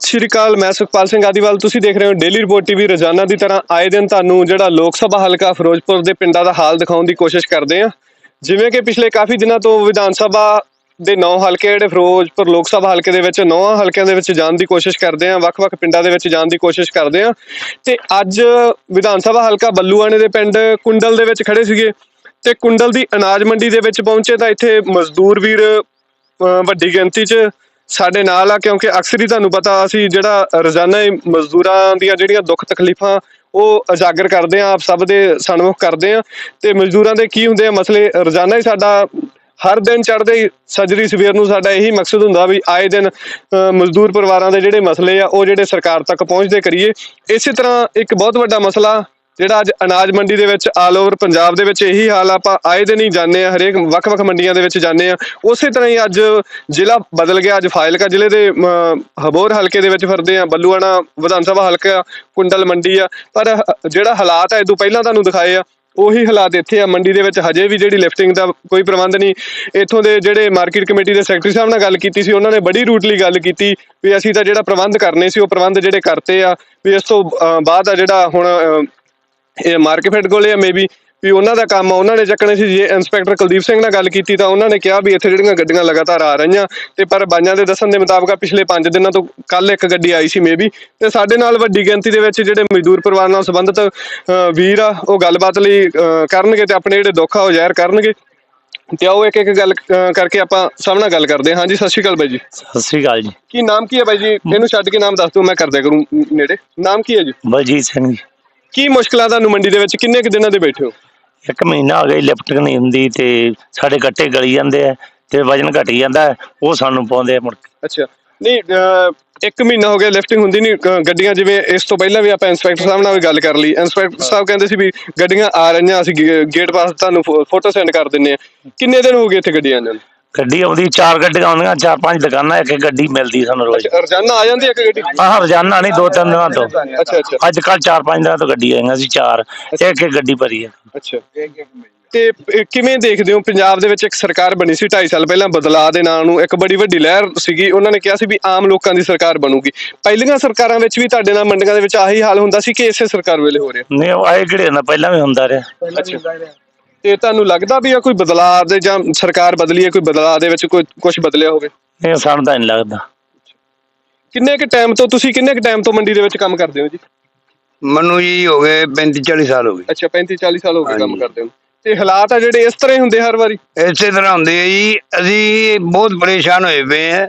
ਸ਼੍ਰੀ ਅਕਾਲ, ਮੈਂ ਸੁਖਪਾਲ ਸਿੰਘ ਆਦੀਵਾਲ। ਤੁਸੀਂ ਦੇਖ ਰਹੇ ਹੋ ਡੇਲੀ ਰਿਪੋਰਟ ਟੀਵੀ ਰੋਜ਼ਾਨਾ ਦੀ ਤਰ੍ਹਾਂ ਆਏ ਦਿਨ ਤੁਹਾਨੂੰ ਜਿਹੜਾ ਲੋਕ ਸਭਾ ਹਲਕਾ ਫਿਰੋਜ਼ਪੁਰ ਦੇ ਪਿੰਡਾਂ ਦਾ ਹਾਲ ਦਿਖਾਉਣ ਦੀ ਕੋਸ਼ਿਸ਼ ਕਰਦੇ ਹਾਂ। ਜਿਵੇਂ ਕਿ ਪਿਛਲੇ ਕਾਫੀ ਦਿਨਾਂ ਤੋਂ ਵਿਧਾਨ ਸਭਾ ਦੇ ਨੌ ਹਲਕੇ ਜਿਹੜੇ ਫਿਰੋਜ਼ਪੁਰ ਲੋਕ ਸਭਾ ਹਲਕੇ ਦੇ ਵਿੱਚ ਨੌ ਹਲਕਿਆਂ ਦੇ ਵਿੱਚ ਜਾਣ ਦੀ ਕੋਸ਼ਿਸ਼ ਕਰਦੇ ਹਾਂ, ਵੱਖ-ਵੱਖ ਪਿੰਡਾਂ ਦੇ ਵਿੱਚ ਜਾਣ ਦੀ ਕੋਸ਼ਿਸ਼ ਕਰਦੇ ਹਾਂ। ਤੇ ਅੱਜ ਵਿਧਾਨ ਸਭਾ ਹਲਕਾ ਬੱਲੂਆਣੇ ਦੇ ਪਿੰਡ ਕੁੰਡਲ ਦੇ ਵਿੱਚ ਖੜੇ ਸੀਗੇ। ਤੇ ਕੁੰਡਲ ਦੀ ਅਨਾਜ ਮੰਡੀ ਦੇ ਵਿੱਚ ਪਹੁੰਚੇ ਤਾਂ ਇੱਥੇ ਮਜ਼ਦੂਰ ਵੀਰ ਵੱਡੀ ਗਿਣਤੀ 'ਚ ਸਾਡੇ ਨਾਲ ਆ, ਕਿਉਂਕਿ ਅਕਸਰ ਹੀ ਤੁਹਾਨੂੰ ਪਤਾ ਅਸੀਂ ਜਿਹੜਾ ਰੋਜ਼ਾਨਾ ਹੀ ਮਜ਼ਦੂਰਾਂ ਦੀਆਂ ਜਿਹੜੀਆਂ ਦੁੱਖ ਤਕਲੀਫਾਂ ਉਹ ਉਜਾਗਰ ਕਰਦੇ ਆ ਆਪ ਸਭ ਦੇ ਸਨਮੁਖ ਕਰਦੇ ਆ ਤੇ ਮਜ਼ਦੂਰਾਂ ਦੇ ਕੀ ਹੁੰਦੇ ਆ ਮਸਲੇ, ਰੋਜ਼ਾਨਾ ਹੀ ਸਾਡਾ ਹਰ ਦਿਨ ਚੜ੍ਹਦੇ ਹੀ ਸਜਰੀ ਸਵੇਰ ਨੂੰ ਸਾਡਾ ਇਹੀ ਮਕਸਦ ਹੁੰਦਾ ਵੀ ਆਏ ਦਿਨ ਮਜ਼ਦੂਰ ਪਰਿਵਾਰਾਂ ਦੇ ਜਿਹੜੇ ਮਸਲੇ ਆ, ਉਹ ਜਿਹੜੇ ਸਰਕਾਰ ਤੱਕ ਪਹੁੰਚਦੇ ਕਰੀਏ। ਇਸੇ ਤਰ੍ਹਾਂ ਇੱਕ ਬਹੁਤ ਵੱਡਾ ਮਸਲਾ ਜਿਹੜਾ ਅੱਜ ਅਨਾਜ ਮੰਡੀ ਦੇ ਵਿੱਚ ਆਲ ਓਵਰ ਪੰਜਾਬ ਦੇ ਵਿੱਚ ਇਹੀ ਹਾਲ ਆਪਾਂ ਆਏ ਦਿਨ ਹੀ ਜਾਂਦੇ ਆ ਹਰੇਕ ਵੱਖ-ਵੱਖ ਮੰਡੀਆਂ ਦੇ ਵਿੱਚ ਜਾਂਦੇ ਆ ਉਸੇ ਤਰ੍ਹਾਂ ਹੀ ਅੱਜ ਜ਼ਿਲ੍ਹਾ ਬਦਲ ਗਿਆ, ਅੱਜ ਫਾਇਲਕਾ ਜ਼ਿਲ੍ਹੇ ਦੇ ਹਬੋਰ ਹਲਕੇ ਦੇ ਵਿੱਚ ਫਿਰਦੇ ਆ ਬੱਲੂਆਣਾ ਵਿਧਾਨ ਸਭਾ ਹਲਕਾ, ਕੁੰਡਲ ਮੰਡੀ ਆ। ਪਰ ਜਿਹੜਾ ਹਾਲਾਤ ਆ, ਇਹ ਤੋਂ ਪਹਿਲਾਂ ਤੁਹਾਨੂੰ ਦਿਖਾਏ ਆ, ਉਹੀ ਹਾਲਾਤ ਇੱਥੇ ਆ ਮੰਡੀ ਦੇ ਵਿੱਚ। ਹਜੇ ਵੀ ਜਿਹੜੀ ਲਿਫਟਿੰਗ ਦਾ ਕੋਈ ਪ੍ਰਬੰਧ ਨਹੀਂ। ਇੱਥੋਂ ਦੇ ਜਿਹੜੇ ਮਾਰਕੀਟ ਕਮੇਟੀ ਦੇ ਸੈਕਟਰੀ ਸਾਹਿਬ ਨਾਲ ਗੱਲ ਕੀਤੀ ਸੀ, ਉਹਨਾਂ ਨੇ ਬੜੀ ਰੂਟਲੀ ਗੱਲ ਕੀਤੀ ਵੀ ਅਸੀਂ ਤਾਂ ਜਿਹੜਾ ਪ੍ਰਬੰਧ ਕਰਨੇ ਸੀ, ਉਹ ਪ੍ਰਬੰਧ ਜਿਹੜੇ ਕਰਤੇ ਆ, ਵੀ ਇਸ ਤੋਂ ਬਾਅਦ ਆ ਜਿਹੜਾ ਹੁਣ ਇਹ ਮਾਰਕੀਟ ਕੋਲੇ ਆ ਮੇਬੀ ਵੀ ਉਹਨਾਂ ਦਾ ਕੰਮ ਆ ਉਹਨਾਂ ਨੇ ਚੱਕਣੇ ਸੀ ਜੇ ਇੰਸਪੈਕਟਰ ਕੁਲਦੀਪ ਸਿੰਘ ਨਾਲ ਗੱਲ ਕੀਤੀ ਤਾਂ ਉਹਨਾਂ ਨੇ ਕਿਹਾ ਵੀ ਇੱਥੇ ਜਿਹੜੀਆਂ ਗੱਡੀਆਂ ਲਗਾਤਾਰ ਆ ਰਹੀਆਂ ਤੇ ਪਰ ਬਾਈਆਂ ਦੇ ਦੱਸਣ ਦੇ ਮੁਤਾਬਕ ਪਿਛਲੇ 5 ਦਿਨਾਂ ਤੋਂ ਕੱਲ ਇੱਕ ਗੱਡੀ ਆਈ ਸੀ ਮੇਬੀ ਤੇ ਸਾਡੇ ਨਾਲ ਵੱਡੀ ਗਿਣਤੀ ਦੇ ਵਿੱਚ ਜਿਹੜੇ ਮਜ਼ਦੂਰ ਪਰਿਵਾਰ ਨਾਲ ਸੰਬੰਧਿਤ ਵੀਰ ਆ ਉਹ ਗੱਲਬਾਤ ਲਈ ਕਰਨਗੇ ਤੇ ਆਪਣੇ ਜਿਹੜੇ ਦੁੱਖ ਆ ਉਹ ਜ਼ਾਹਿਰ ਕਰਨਗੇ। ਤੇ ਆਓ ਇੱਕ ਇੱਕ ਗੱਲ ਕਰਕੇ ਆਪਾਂ ਸਭ ਨਾਲ ਗੱਲ ਕਰਦੇ ਹਾਂ। ਹਾਂਜੀ ਸਤਿ ਸ਼੍ਰੀ ਅਕਾਲ ਬਾਈ ਜੀ। ਸਤਿ ਸ੍ਰੀ ਅਕਾਲ ਜੀ। ਕੀ ਨਾਮ ਕੀ ਹੈ ਬਾਈ ਜੀ? ਇਹਨੂੰ ਛੱਡ ਕੇ ਨਾਮ ਦੱਸ ਦਿਓ ਮੈਂ ਕਰ ਦਿਆ ਕਰੂੰ ਨੇੜੇ। ਨਾਮ ਕੀ ਹੈ ਜੀ? ਬਲਜੀਤ ਸਿੰਘ ਜੀ। ਕੀ ਮੁਸ਼ਕਲਾਂ ਤੁਹਾਨੂੰ ਮੰਡੀ ਦੇ ਵਿੱਚ? ਕਿੰਨੇ ਕੁ ਦਿਨਾਂ ਦੇ ਬੈਠੇ ਹੋ? ਇੱਕ ਮਹੀਨਾ ਹੋ ਗਿਆ ਲਿਫਟ ਨਹੀਂ ਹੁੰਦੀ ਤੇ ਸਾਡੇ ਗੱਟੇ ਗਲੀ ਜਾਂਦੇ ਆ ਤੇ ਵਜਨ ਘਟੀ ਜਾਂਦਾ ਹੈ, ਉਹ ਸਾਨੂੰ ਪਾਉਂਦੇ ਆ ਮੁੜ ਕੇ। ਅੱਛਾ। ਨਹੀਂ ਅਹ, ਇੱਕ ਮਹੀਨਾ ਹੋ ਗਿਆ ਲਿਫਟਿੰਗ ਹੁੰਦੀ ਨਹੀਂ ਗੱਡੀਆਂ ਜਿਵੇਂ ਇਸ ਤੋਂ ਪਹਿਲਾਂ ਵੀ ਆਪਾਂ ਇੰਸਪੈਕਟਰ ਸਾਹਿਬ ਨਾਲ ਵੀ ਗੱਲ ਕਰ ਲਈ। ਇੰਸਪੈਕਟਰ ਸਾਹਿਬ ਕਹਿੰਦੇ ਸੀ ਵੀ ਗੱਡੀਆਂ ਆ ਰਹੀਆਂ ਅਸੀਂ ਗੇ- ਗੇਟ ਪਾਸ ਤੁਹਾਨੂੰ ਫੋ- ਫੋਟੋ ਸੈਂਡ ਕਰ ਦਿੰਨੇ ਆ। ਕਿੰਨੇ ਦਿਨ ਹੋ ਗਏ ਇੱਥੇ ਗੱਡੀਆਂ ਆਉਂਦੀਆਂ ਨੂੰ? ਗੱਡੀ ਆਉਂਦੀ ਚਾਰ ਗੱਡੀਆਂ ਆਉਂਦੀਆਂ ਚਾਰ ਪੰਜ ਦੁਕਾਨਾਂ ਇੱਕ ਗੱਡੀ ਮਿਲਦੀ ਸਾਨੂੰ ਰੋਜ਼। ਰੋਜ਼ਾਨਾ ਆ ਜਾਂਦੀ ਇੱਕ ਗੱਡੀ? ਆਹ ਰੋਜ਼ਾਨਾ ਨਹੀਂ ਦੋ ਤਿੰਨ ਦਿਨਾਂ ਤੋਂ। ਅੱਛਾ ਅੱਛਾ। ਅੱਜ ਕੱਲ ਚਾਰ ਪੰਜ ਦਿਨਾਂ ਤੋਂ ਗੱਡੀ ਆਈਆਂ ਸੀ ਚਾਰ। ਇੱਕ ਇੱਕ ਗੱਡੀ ਭਰੀ ਆ। ਅੱਛਾ। ਤੇ ਕਿਵੇਂ ਦੇਖਦੇ ਹੋ? ਪੰਜਾਬ ਦੇ ਵਿੱਚ ਇੱਕ ਸਰਕਾਰ ਬਣੀ ਸੀ 2.5 ਸਾਲ ਪਹਿਲਾਂ ਬਦਲਾਅ ਦੇ ਨਾਂ ਨੂੰ ਇੱਕ ਬੜੀ ਵੱਡੀ ਲਹਿਰ ਸੀਗੀ। ਉਹਨਾਂ ਨੇ ਕਿਹਾ ਸੀ ਵੀ ਆਮ ਲੋਕਾਂ ਦੀ ਸਰਕਾਰ ਬਣੂਗੀ। ਪਹਿਲੀਆਂ ਸਰਕਾਰਾਂ ਵਿੱਚ ਵੀ ਤੁਹਾਡੇ ਨਾਲ ਮੰਡੀਆਂ ਦੇ ਵਿੱਚ ਆਹੀ ਹਾਲ ਹੁੰਦਾ ਸੀ ਕਿ ਇਸੇ ਸਰਕਾਰ ਵੇਲੇ ਹੋ ਰਿਹਾ? ਨਹੀਂ ਉਹ ਆਏ ਕਿਹੜੇ ਨਾ ਪਹਿਲਾਂ ਵੀ ਹੁੰਦਾ ਰਿਹਾ। ਅੱਛਾ। ਤੇ ਤੁਹਾਨੂੰ ਲੱਗਦਾ ਵੀ ਇਹ ਕੋਈ ਬਦਲਾਅ ਦੇ ਜਾਂ ਸਰਕਾਰ ਬਦਲੀ ਹੈ ਕੋਈ ਬਦਲਾਅ ਦੇ ਵਿੱਚ ਕੋਈ ਕੁਝ ਬਦਲਿਆ ਹੋਵੇ? ਇਹ ਸਾਨੂੰ ਤਾਂ ਨਹੀਂ ਲੱਗਦਾ। ਕਿੰਨੇ ਕੁ ਟਾਈਮ ਤੋਂ ਤੁਸੀਂ ਕਿੰਨੇ ਕੁ ਟਾਈਮ ਤੋਂ ਮੰਡੀ ਦੇ ਵਿੱਚ ਕੰਮ ਕਰਦੇ ਹੋ ਜੀ? ਮੈਨੂੰ ਜੀ ਹੋ ਗਏ 35 40 ਸਾਲ ਹੋ ਗਏ। ਅੱਛਾ 35 40 ਸਾਲ ਹੋ ਗਏ ਕੰਮ। ਕਰਦੇ ਹੋ। ਤੇ ਹਾਲਾਤ ਆ ਜਿਹੜੇ ਇਸ ਤਰ੍ਹਾਂ ਹੀ ਹੁੰਦੇ ਹਰ ਵਾਰੀ? ਇਸੇ ਤਰ੍ਹਾਂ ਹੁੰਦੇ ਆ ਜੀ। ਅਸੀਂ ਬਹੁਤ ਪਰੇਸ਼ਾਨ ਹੋਏ ਪਏ ਆ।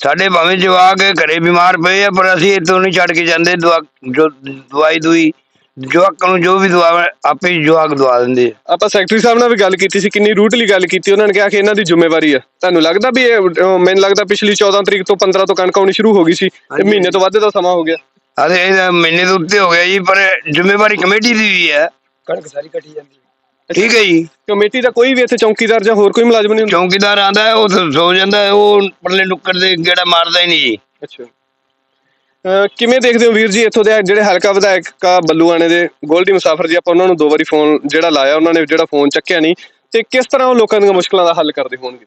ਸਾਡੇ ਭਾਵੇਂ ਜਵਾਕ ਘਰੇ ਬਿਮਾਰ ਪਏ ਆ ਪਰ ਅਸੀਂ ਇੱਥੋਂ ਨਹੀਂ ਛੱਡ ਕੇ ਜਾਂਦੇ ਦਵਾਈ ਦੂਈ ਜਵਾਕਾਂ ਨੂੰ ਜੋ ਵੀ ਦਵਾ ਆਪੇ ਹੀ ਜਵਾਕ ਦਵਾ ਦਿੰਦੇ ਆ। ਆਪਾਂ ਸੈਕਟਰੀ ਸਾਹਿਬ ਨਾਲ ਵੀ ਗੱਲ ਕੀਤੀ ਸੀ ਕਿੰਨੀ ਰੂਟਲੀ ਗੱਲ ਕੀਤੀ ਉਹਨਾਂ ਨੇ ਕਿਹਾ ਕਿ ਇਹਨਾਂ ਦੀ ਜ਼ਿੰਮੇਵਾਰੀ ਆ। ਤੁਹਾਨੂੰ ਲੱਗਦਾ ਵੀ ਇਹ ਅਹ, ਮੈਨੂੰ ਲੱਗਦਾ ਪਿਛਲੀ 14 ਤਰੀਕ ਤੋਂ 15 ਤੋਂ ਕਣਕ ਆਉਣੀ ਸ਼ੁਰੂ ਹੋ ਗਈ ਸੀ ਤੇ। ਮਹੀਨੇ ਤੋਂ ਵੱਧ ਦਾ ਸਮਾਂ ਹੋ ਗਿਆ। ਅਰੇ ਇਹ ਮਹੀਨੇ ਤੋਂ ਉੱਤੇ ਹੋ ਗਿਆ ਜੀ ਪਰ ਜ਼ਿੰਮੇਵਾਰੀ ਕਮੇਟੀ ਦੀ ਵੀ ਹੈ। ਕਣਕ ਸਾਰੀ ਕੱਟੀ ਜਾਂਦੀ ਹੈ। ਠੀਕ ਹੈ ਜੀ। ਕਮੇਟੀ ਦਾ ਕੋਈ ਵੀ ਇੱਥੇ ਚੌਕੀਦਾਰ ਜਾਂ ਹੋਰ ਕੋਈ ਮੁਲਾਜ਼ਮ ਨਹੀਂ ਹੁੰਦਾ? ਚੌਂਕੀਦਾਰ ਆਂਦਾ ਹੈ ਉਹ ਸੋ ਜਾਂਦਾ ਹੈ ਉਹ ਪਰਲੇ ਨੁੱਕਰ ਦੇ ਗੇੜਾ ਮਾਰਦਾ ਹੀ ਨਹੀਂ ਜੀ। ਅੱਛਾ। ਕਿਵੇਂ ਦੇਖਦੇ ਹੋ ਵੀਰ ਜੀ ਇੱਥੋਂ ਦੇ ਜਿਹੜੇ ਹਲਕਾ ਵਿਧਾਇਕ ਕਾ ਬੱਲੂਆਣੇ ਦੇ ਗੋਲਡੀ ਮੁਸਾਫਰ ਜੀ ਆਪਾਂ ਉਹਨਾਂ ਨੂੰ ਦੋ ਵਾਰੀ ਫੋਨ ਜਿਹੜਾ ਲਾਇਆ ਉਹਨਾਂ ਨੇ ਜਿਹੜਾ ਫੋਨ ਚੱਕਿਆ ਨਹੀਂ। ਤੇ ਕਿਸ ਤਰ੍ਹਾਂ ਉਹ ਲੋਕਾਂ ਦੀਆਂ ਮੁਸ਼ਕਲਾਂ ਦਾ ਹੱਲ ਕਰਦੇ ਹੋਣਗੇ?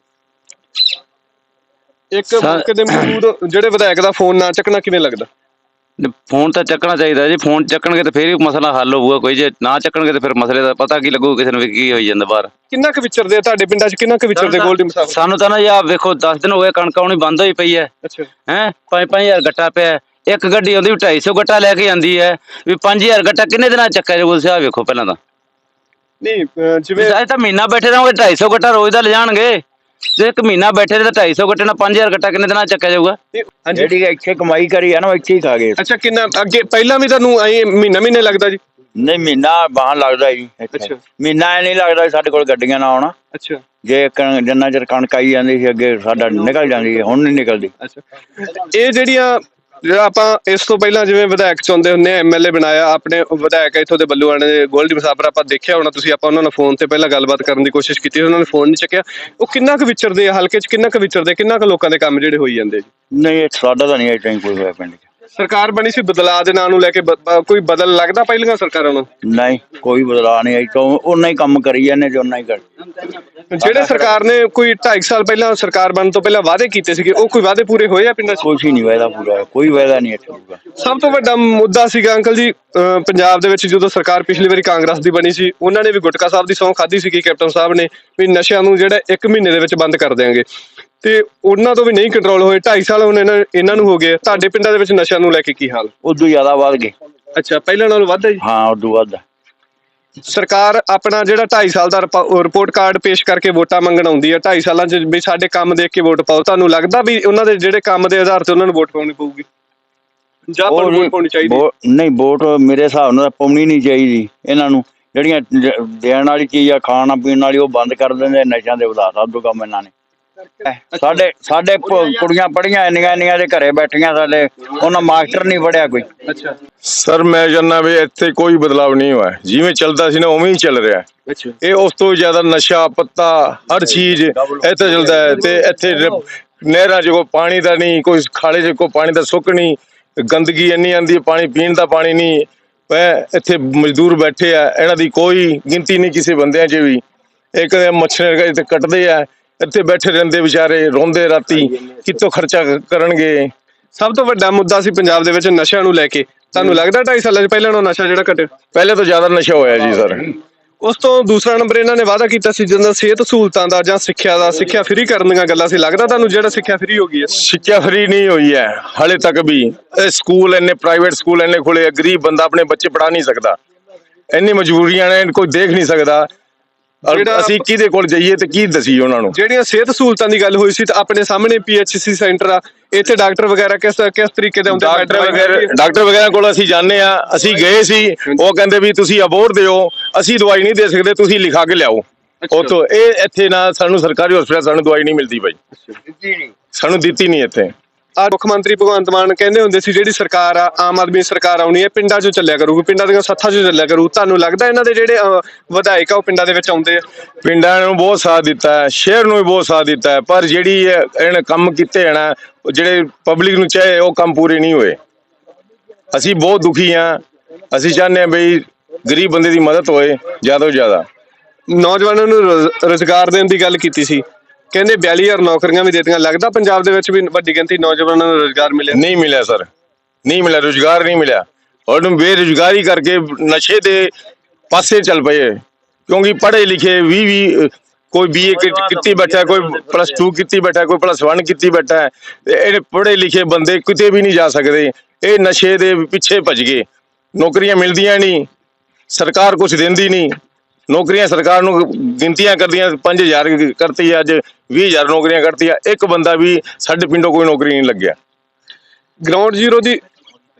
ਇੱਕ ਮੌਕੇ ਦੇ ਮੌਜੂਦ ਜਿਹੜੇ ਵਿਧਾਇਕ ਦਾ ਫੋਨ ਨਾ ਚੱਕਣਾ ਕਿਵੇਂ ਲੱਗਦਾ? ਫੋਨ ਤਾਂ ਚੱਕਣਾ ਚਾਹੀਦਾ ਜੀ। ਫੋਨ ਚੱਕਣਗੇ ਤਾਂ ਫੇਰ ਹੀ ਮਸਲਾ ਹੱਲ ਹੋਊਗਾ ਕੋਈ। ਜੇ ਨਾ ਚੱਕਣਗੇ ਤਾਂ ਫਿਰ ਮਸਲੇ ਦਾ ਪਤਾ ਕੀ ਲੱਗੂ ਕਿਸੇ ਨੂੰ ਵੀ ਕੀ ਹੋਈ ਜਾਂਦਾ ਬਾਹਰ। ਕਿੰਨਾ ਕੁ ਵਿਚਰਦੇ ਆ ਤੁਹਾਡੇ ਪਿੰਡਾਂ 'ਚ? ਕਿੰਨਾ ਕੁ ਵਿਚਰਦੇ ਗੋਲਡੀ ਮੁਸਾਫਰ? ਸਾਨੂੰ ਤਾਂ ਨਾ ਯਾ ਵੇਖੋ 10 ਦਿਨ ਹੋ ਗਏ ਕਣਕ ਆਉਣੀ ਬੰਦ ਹੋਈ ਪਈ ਹੈ। ਅੱਛਾ। ਹੈ? 5-5000 ਗੱਟਾ ਪਿਆ। ਇੱਕ ਗੱਡੀ ਆਉਂਦੀ ਵੀ 250 ਗੱਟਾ ਲੈ ਕੇ ਜਾਂਦੀ ਹੈ ਵੀ 5000 ਗੱਟਾ ਕਿੰਨੇ ਦਿਨਾਂ 'ਚ ਚੱਕਿਆ ਜਾਊਗਾ? ਤੁਸੀਂ ਆਹ ਵੇਖੋ ਪਹਿਲਾਂ ਤਾਂ। ਨਹੀਂ ਅਹ ਜਿਵੇਂ ਅੱਜ ਤਾਂ ਮਹੀਨਾ ਬੈਠੇ ਰਹੋਗੇ 250 ਗੱਟਾ ਰੋਜ਼ ਦਾ ਲੈ ਜਾਣਗੇ। ਜੇ ਇੱਕ ਮਹੀਨਾ ਬੈਠੇ ਰਹੇ ਤਾਂ 250 ਗੱਟੇ ਨਾਲ 5000 ਗੱਟਾ ਕਿੰਨੇ ਦਿਨਾਂ 'ਚ ਚੱਕਿਆ ਜਾਊਗਾ? ਇਹ- ਹਾਂਜੀ। ਜਿਹੜੀ ਇੱਥੇ ਕਮਾਈ ਕਰੀ ਆ ਨਾ ਉਹ ਇੱਥੇ ਹੀ ਖਾ ਗਏ। ਅੱਛਾ ਕਿੰਨਾ ਅੱਗੇ ਪਹਿਲਾਂ ਵੀ ਤੁਹਾਨੂੰ ਐ ਮਹੀਨਾ ਮਹੀਨੇ ਲੱਗਦਾ ਜੀ? ਨਹੀਂ ਮਹੀਨਾ ਬਾਹਰ ਲੱਗਦਾ ਜੀ। ਇੱਥੇ। ਅੱਛਾ। ਮਹੀਨਾ ਐ ਨਹੀਂ ਲੱਗਦਾ ਵੀ ਸਾਡੇ ਕੋਲ ਗੱਡੀਆਂ ਨਾ ਆਉਣਾ। ਅੱਛਾ। ਜੇ ਕਣ- ਜਿੰਨਾ ਚਿਰ ਕਣਕ ਆਈ ਜਾਂਦੀ ਸੀ ਅੱਗੇ ਸਾਡਾ ਨਿਕਲ ਜਾਂਦੀ ਹੈ ਹੁਣ ਨਹੀਂ ਨਿਕਲਦੀ। ਅੱਛਾ। ਇਹ ਜਿਹੜੀਆਂ ਜਿਹੜਾ ਆਪਾਂ ਇਸ ਤੋਂ ਪਹਿਲਾਂ ਜਿਵੇਂ ਵਿਧਾਇਕ ਚੁਣਦੇ ਹੁੰਦੇ ਆ ਐਮਐਲਏ ਬਣਾਇਆ, ਆਪਣੇ ਵਿਧਾਇਕ ਇੱਥੋਂ ਦੇ ਬੱਲੂਆਣੇ ਦੇ ਗੋਲਡੀ ਮੁਸਾਫਰ, ਆਪਾਂ ਦੇਖਿਆ ਹੋਣਾ, ਤੁਸੀਂ ਆਪਾਂ ਉਹਨਾਂ ਨਾਲ ਫੋਨ ਤੇ ਪਹਿਲਾਂ ਗੱਲਬਾਤ ਕਰਨ ਦੀ ਕੋਸ਼ਿਸ਼ ਕੀਤੀ, ਉਹਨਾਂ ਨੇ ਫੋਨ ਨਹੀਂ ਚੱਕਿਆ। ਉਹ ਕਿੰਨਾ ਕੁ ਵਿਚਰਦੇ ਆ, ਹਲਕੇ 'ਚ ਕਿੰਨਾ ਕੁ ਵਿਚਰਦੇ ਕਿੰਨਾ ਕੁ ਲੋਕਾਂ ਦੇ ਕੰਮ ਜਿਹੜੇ ਹੋਈ ਜਾਂਦੇ ਜੀ? ਨਹੀਂ ਇਹ ਸਾਡਾ ਤਾਂ ਨਹੀਂ ਇਹ ਟਾਈਮ ਕੋਈ ਹੋਇਆ ਪਿੰਡ 'ਚ। ਸਰਕਾਰ ਬਣੀ ਸੀ ਬਦਲਾਅ ਦੇ ਨਾਂ ਨੂੰ ਲੈ ਕੇ ਬ- ਬ- ਕੋਈ ਬਦਲ ਲੱਗਦਾ ਪਹਿਲੀਆਂ ਸਰਕਾਰਾਂ ਨੂੰ? ਨਹੀਂ ਕੋਈ ਬਦਲਾਅ ਨਹੀਂ ਆਈ ਕਿਉਂ? ਉਹਨਾਂ ਹੀ ਕੰਮ ਕਰੀ ਜਾਂਦੇ ਜੋ ਉਹਨਾਂ ਹੀ ਕਰ। ਜਿਹੜੇ ਸਰਕਾਰ ਨੇ ਕੋਈ 2.5 ਸਾਲ ਪਹਿਲਾਂ ਸਰਕਾਰ ਬਣਨ ਤੋਂ ਪਹਿਲਾਂ ਵਾਅਦੇ ਕੀਤੇ ਸੀਗੇ ਉਹ ਕੋਈ ਵਾਅਦੇ ਪੂਰੇ ਹੋਏ ਆ ਪਿੰਡਾਂ 'ਚ? ਕੁਛ ਹੀ ਨਹੀਂ ਵਾਇਦਾ ਪੂਰਾ ਹੋਇਆ, ਕੋਈ ਵਾਇਦਾ ਨਹੀਂ ਇੱਥੇ ਸਭ ਤੋਂ ਵੱਡਾ ਮੁੱਦਾ ਸੀਗਾ ਅੰਕਲ ਜੀ ਅਹ ਪੰਜਾਬ ਦੇ ਵਿੱਚ ਜਦੋਂ ਸਰਕਾਰ ਪਿਛਲੀ ਵਾਰੀ ਕਾਂਗਰਸ ਦੀ ਬਣੀ ਸੀ ਉਹਨਾਂ ਨੇ ਵੀ ਗੁਟਕਾ ਸਾਹਿਬ ਦੀ ਸਹੁੰ ਖਾਧੀ ਸੀਗੀ ਕੈਪਟਨ ਸਾਹਿਬ ਨੇ ਵੀ ਨਸ਼ਿਆਂ ਨੂੰ ਜਿਹੜਾ 1 ਮਹੀਨੇ ਦੇ ਵਿੱਚ ਬੰਦ ਕਰ ਦਿਆਂਗੇ। ਤੇ ਉਹਨਾਂ ਤੋਂ ਵੀ ਨਹੀਂ ਕੰਟਰੋਲ ਹੋਏ 2.5 ਸਾਲ ਹੁਣ ਇਹਨਾਂ ਇਹਨਾਂ ਨੂੰ ਹੋ ਗਏ। ਤੁਹਾਡੇ ਪਿੰਡਾਂ ਦੇ ਵਿੱਚ ਨਸ਼ਿਆਂ ਨੂੰ ਲੈ ਕੇ ਕੀ ਹਾਲ? ਉਦੋਂ ਜ਼ਿਆਦਾ ਵੱਧ ਗਏ। ਅੱਛਾ ਪਹਿਲਾਂ ਨਾਲੋਂ ਵੱਧ ਹੈ ਜੀ? ਹਾਂ ਉਦੋਂ ਵੱਧ ਸਰਕਾਰ ਆਪਣਾ ਜਿਹੜਾ 2.5 ਸਾਲ ਦਾ ਰਿਪੋ- ਰਿਪੋਰਟ ਕਾਰਡ ਪੇਸ਼ ਕਰਕੇ ਵੋਟਾਂ ਮੰਗਣ ਆਉਂਦੀ ਹੈ 2.5 ਸਾਲਾਂ 'ਚ ਵੀ ਸਾਡੇ ਕੰਮ ਦੇਖ ਕੇ ਵੋਟ ਪਾਓ। ਤੁਹਾਨੂੰ ਲੱਗਦਾ ਵੀ ਉਹਨਾਂ ਦੇ ਜਿਹੜੇ ਕੰਮ ਦੇ ਆਧਾਰ ਤੇ ਉਹਨਾਂ ਨੂੰ ਵੋਟ ਪਾਉਣੀ ਪਊਗੀ? ਜਾਂ ਨੂੰ ਵੋਟ ਪਾਉਣੀ ਚਾਹੀਦੀ ਹੈ? ਵੋ- ਨਹੀਂ ਵੋਟ ਮੇਰੇ ਹਿਸਾਬ ਨਾਲ ਪਾਉਣੀ ਨਹੀਂ ਚਾਹੀਦੀ। ਇਹਨਾਂ ਨੂੰ ਜਿਹੜੀਆਂ ਜ- ਦੇਣ ਵਾਲੀ ਚੀਜ਼ ਆ ਖਾਣਾ ਪੀਣ ਵਾਲੀ ਉਹ ਬੰਦ ਕਰ ਦਿੰਦੇ ਨਸ਼ਿਆਂ ਦੇ ਵਧਾ ਸਾਧੂ ਕੰਮ ਇਹਨਾਂ ਨੇ। ਸਾਡੇ ਸਾਡੇ ਕੁੜੀਆਂ ਪੜੀਆਂ ਇੰਨੀਆਂ ਇੰਨੀਆਂ ਦੇ ਘਰੇ ਬੈਠੀਆਂ ਸਾਡੇ ਉਹਨਾਂ ਮਾਸਟਰ ਨਹੀਂ ਪੜਿਆ ਕੋਈ। ਅੱਛਾ। ਸਰ ਮੈਂ ਜਾਣਦਾ ਵੀ ਇੱਥੇ ਕੋਈ ਬਦਲਾਵ ਨਹੀਂ ਹੋਇਆ। ਜਿਵੇਂ ਚੱਲਦਾ ਸੀ ਨਾ ਉਵੇਂ ਹੀ ਚੱਲ ਰਿਹਾ। ਹੈ। ਅੱਛਾ। ਇਹ ਉਸ ਤੋਂ ਜ਼ਿਆਦਾ ਨਸ਼ਾ ਪੱਤਾ ਹਰ ਚੀਜ਼ ਇੱਥੇ ਚੱਲਦਾ ਹੈ ਤੇ ਇੱਥੇ ਨਹਿਰਾਂ 'ਚ ਕੋਈ ਪਾਣੀ ਦਾ ਨਹੀਂ ਕੋਈ ਖਾਲੇ 'ਚ ਕੋਈ ਪਾਣੀ ਦਾ ਸੁੱਕ ਨਹੀਂ ਗੰਦਗੀ ਇੰਨੀ ਆਂਦੀ ਹੈ ਪਾਣੀ ਪੀਣ ਦਾ ਪਾਣੀ ਨਹੀਂ। ਇੱਥੇ ਮਜ਼ਦੂਰ ਬੈਠੇ ਆ ਇਹਨਾਂ ਦੀ ਕੋਈ ਗਿਣਤੀ ਨਹੀਂ ਕਿਸੇ ਬੰਦਿਆਂ 'ਚ ਵੀ। ਇੱਕ ਮੱਛਰ ਕੱਟਦੇ ਆ ਇੱਥੇ ਬੈਠੇ ਰਹਿੰਦੇ ਵਿਚਾਰੇ ਰੋਂਦੇ ਰਾਤੀ ਕਿੱਥੋਂ ਖਰਚਾ ਕਰਨਗੇ? ਸਭ ਤੋਂ ਵੱਡਾ ਮੁੱਦਾ ਸੀ ਪੰਜਾਬ ਦੇ ਵਿੱਚ ਨਸ਼ਿਆਂ ਨੂੰ ਲੈ ਕੇ। ਤੁਹਾਨੂੰ ਲੱਗਦਾ 2.5 ਸਾਲਾਂ 'ਚ ਪਹਿਲਾਂ ਨਾਲੋਂ ਨਸ਼ਾ ਜਿਹੜਾ ਘਟਿਆ? ਪਹਿਲੇ ਤੋਂ ਜ਼ਿਆਦਾ ਨਸ਼ਾ ਹੋਇਆ ਜੀ ਸਰ। ਉਸ ਤੋਂ ਦੂਸਰਾ ਨੰਬਰ ਇਹਨਾਂ ਨੇ ਵਾਅਦਾ ਕੀਤਾ ਸੀ ਜਦੋਂ ਸਿਹਤ ਸਹੂਲਤਾਂ ਦਾ ਜਾਂ ਸਿੱਖਿਆ ਦਾ ਸਿੱਖਿਆ ਫ੍ਰੀ ਕਰਨ ਦੀਆਂ ਗੱਲਾਂ ਸੀ। ਲੱਗਦਾ ਤੁਹਾਨੂੰ ਜਿਹੜਾ ਸਿੱਖਿਆ ਫ੍ਰੀ ਹੋ ਗਈ ਹੈ? ਸਿੱਖਿਆ ਫਰੀ ਨਹੀਂ ਹੋਈ ਹੈ ਹਾਲੇ ਤੱਕ ਵੀ। ਇਹ ਸਕੂਲ ਇੰਨੇ ਪ੍ਰਾਈਵੇਟ ਸਕੂਲ ਇੰਨੇ ਖੁੱਲੇ ਗਰੀਬ ਬੰਦਾ ਆਪਣੇ ਬੱਚੇ ਪੜਾ ਨਹੀਂ ਸਕਦਾ। ਇੰਨੀ ਮਜਬੂਰੀਆਂ ਨੇ ਕੋਈ ਦੇਖ ਨਹੀਂ ਸਕਦਾ। ਔਰ ਜਿਹੜਾ- ਅਸੀਂ ਕਿਹਦੇ ਕੋਲ ਜਾਈਏ ਤੇ ਕੀ ਦਸੀਏ ਉਹਨਾਂ ਨੂੰ? ਜਿਹੜੀਆਂ ਸਿਹਤ ਸਹੂਲਤਾਂ ਦੀ ਗੱਲ ਹੋਈ ਸੀ ਤਾਂ ਆਪਣੇ ਸਾਹਮਣੇ ਪੀਐਚਸੀ ਸੈਂਟਰ ਆ। ਇੱਥੇ ਡਾਕਟਰ ਵਗੈਰਾ ਕਿਸ ਕਿਸ ਤਰੀਕੇ ਦੇ ਹੁੰਦੇ ਡਾਕਟਰ ਵਗੈਰਾ ਡਾਕਟਰ ਵਗੈਰਾ ਕੋਲ ਅਸੀਂ ਜਾਂਦੇ ਆ। ਅਸੀਂ ਗਏ ਸੀ। ਉਹ ਕਹਿੰਦੇ ਵੀ ਤੁਸੀਂ ਅਬੋਰ ਦਿਓ। ਅਸੀਂ ਦਵਾਈ ਨਹੀਂ ਦੇ ਸਕਦੇ ਤੁਸੀਂ ਲਿਖਾ ਕੇ ਲਿਆਓ। ਉਤੋਂ ਇਹ ਇੱਥੇ ਨਾ ਸਾਨੂੰ ਸਰਕਾਰੀ ਹਸਪਤਾਲ ਸਾਨੂੰ ਦਵਾਈ ਨਹੀਂ ਮਿਲਦੀ ਭਾਈ ਸਾਨੂੰ ਦਿੱਤੀ ਨਹੀਂ ਇੱਥੇ। ਆ ਮੁੱਖ ਮੰਤਰੀ ਭਗਵੰਤ ਮਾਨ ਕਹਿੰਦੇ ਹੁੰਦੇ ਸੀ ਜਿਹੜੀ ਸਰਕਾਰ ਆ ਆਮ ਆਦਮੀ ਸਰਕਾਰ ਆਉਣੀ ਹੈ ਪਿੰਡਾਂ 'ਚੋਂ ਚੱਲਿਆ ਕਰੂਗੀ ਪਿੰਡਾਂ ਦੀਆਂ ਸੱਥਾਂ 'ਚੋਂ ਚੱਲਿਆ ਕਰੂ। ਤੁਹਾਨੂੰ ਲੱਗਦਾ ਇਹਨਾਂ ਦੇ ਜਿਹੜੇ ਅਹ, ਵਿਧਾਇਕ ਆ ਉਹ ਪਿੰਡਾਂ ਦੇ ਵਿੱਚ ਆਉਂਦੇ ਆ? ਪਿੰਡਾਂ ਨੂੰ ਬਹੁਤ ਸਾਥ ਦਿੱਤਾ ਹੈ ਸ਼ਹਿਰ ਨੂੰ ਵੀ ਬਹੁਤ ਸਾਥ ਦਿੱਤਾ ਹੈ ਪਰ ਜਿਹੜੀ ਇਹ- ਇਹਨੇ ਕੰਮ ਕੀਤੇ ਹਨ ਉਹ ਜਿਹੜੇ ਪਬਲਿਕ ਨੂੰ ਚਾਹੇ ਉਹ ਕੰਮ ਪੂਰੇ ਨਹੀਂ ਹੋਏ। ਅਸੀਂ ਬਹੁਤ ਦੁਖੀ ਹਾਂ। ਅਸੀਂ ਚਾਹੁੰਦੇ ਹਾਂ ਬਈ ਗਰੀਬ ਬੰਦੇ ਦੀ ਮਦਦ ਹੋਏ ਜ਼ਿਆਦਾ ਤੋਂ ਜ਼ਿਆਦਾ। ਨੌਜਵਾਨਾਂ ਨੂੰ ਰੋਜ਼- ਰੁਜ਼ਗਾਰ ਦੇਣ ਦੀ ਗੱਲ ਕੀਤੀ ਸੀ। ਕਹਿੰਦੇ 42000 ਨੌਕਰੀਆਂ ਵੀ ਦੇ ਦਿੱਤੀਆਂ। ਲੱਗਦਾ ਪੰਜਾਬ ਦੇ ਵਿੱਚ ਵੀ ਵੱਡੀ ਗਿਣਤੀ ਨੌਜਵਾਨਾਂ ਨੂੰ ਰੁਜ਼ਗਾਰ ਮਿਲਿਆ। ਨਹੀਂ ਮਿਲਿਆ, ਸਰ। ਨਹੀਂ ਮਿਲਿਆ, ਰੁਜ਼ਗਾਰ ਨਹੀਂ ਮਿਲਿਆ। ਔਰ ਨੂੰ ਬੇਰੁਜ਼ਗਾਰੀ ਕਰਕੇ ਨਸ਼ੇ ਦੇ ਪਾਸੇ ਚੱਲ ਪਏ। ਕਿਉਂਕਿ ਪੜ੍ਹੇ ਲਿਖੇ 20 20 ਕੋਈ ਬੀਏ ਕੀਤੀ ਬੈਠਾ, ਕੋਈ ਪਲੱਸ 2 ਕੀਤੀ ਬੈਠਾ, ਕੋਈ ਪਲੱਸ 1 ਕੀਤੀ ਬੈਠਾ। ਇਹ ਪੜ੍ਹੇ ਲਿਖੇ ਬੰਦੇ ਕਿਤੇ ਵੀ ਨਹੀਂ ਜਾ ਸਕਦੇ। ਇਹ ਨਸ਼ੇ ਦੇ ਪਿੱਛੇ ਭੱਜ ਗਏ। ਨੌਕਰੀਆਂ ਮਿਲਦੀਆਂ ਨਹੀਂ। ਸਰਕਾਰ ਕੁਝ ਦਿੰਦੀ ਨਹੀਂ। ਨੌਕਰੀਆਂ ਸਰਕਾਰ ਨੂੰ ਗਿਣਤੀਆਂ ਕਰਦੀਆਂ 5000 ਕਰਤੀ ਅੱਜ 20000 ਨੌਕਰੀਆਂ ਕਰਤੀਆਂ ਇੱਕ ਬੰਦਾ ਵੀ ਸਾਡੇ ਪਿੰਡੋਂ ਕੋਈ ਨੌਕਰੀ ਨਹੀਂ ਲੱਗਿਆ। ਗਰਾਊਂਡ ਜ਼ੀਰੋ ਦੀ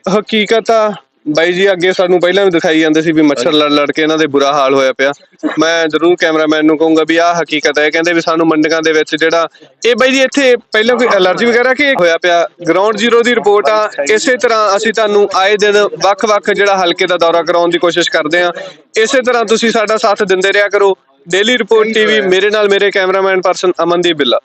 ਹਕੀਕਤ ਆ ਬਾਈ ਜੀ ਅੱਗੇ ਸਾਨੂੰ ਪਹਿਲਾਂ ਵੀ ਦਿਖਾਈ ਜਾਂਦੇ ਸੀ ਵੀ ਮੱਛਰ ਲੜ ਲੜ ਕੇ ਇਹਨਾਂ ਦੇ ਬੁਰਾ ਹਾਲ ਹੋਇਆ ਪਿਆ। ਮੈਂ ਜ਼ਰੂਰ ਕੈਮਰਾਮੈਨ ਨੂੰ ਕਹੂੰਗਾ ਵੀ ਆਹ ਹਕੀਕਤ ਹੈ। ਕਹਿੰਦੇ ਵੀ ਸਾਨੂੰ ਮੰਡੀਆਂ ਦੇ ਵਿੱਚ ਜਿਹੜਾ ਇਹ ਬਾਈ ਜੀ ਇੱਥੇ ਪਹਿਲਾਂ ਕੋਈ ਐਲਰਜੀ ਵਗੈਰਾ ਕਿ ਹੋਇਆ ਪਿਆ? ਗਰਾਊਂਡ ਜ਼ੀਰੋ ਦੀ ਰਿਪੋਰਟ ਆ। ਇਸੇ ਤਰ੍ਹਾਂ ਅਸੀਂ ਤੁਹਾਨੂੰ ਆਏ ਦਿਨ ਵੱਖ-ਵੱਖ ਜਿਹੜਾ ਹਲਕੇ ਦਾ ਦੌਰਾ ਕਰਾਉਣ ਦੀ ਕੋਸ਼ਿਸ਼ ਕਰਦੇ ਆ ਇਸੇ ਤਰ੍ਹਾਂ ਤੁਸੀਂ ਸਾਡਾ ਸਾਥ ਦਿੰਦੇ ਰਿਹਾ ਕਰੋ। ਡੇਲੀ ਰਿਪੋਰਟ ਟੀਵੀ ਮੇਰੇ ਨਾਲ ਮੇਰੇ ਕੈਮਰਾਮੈਨ ਪਰਸਨ ਅਮਨਦੀਪ ਬਿੱਲਾ।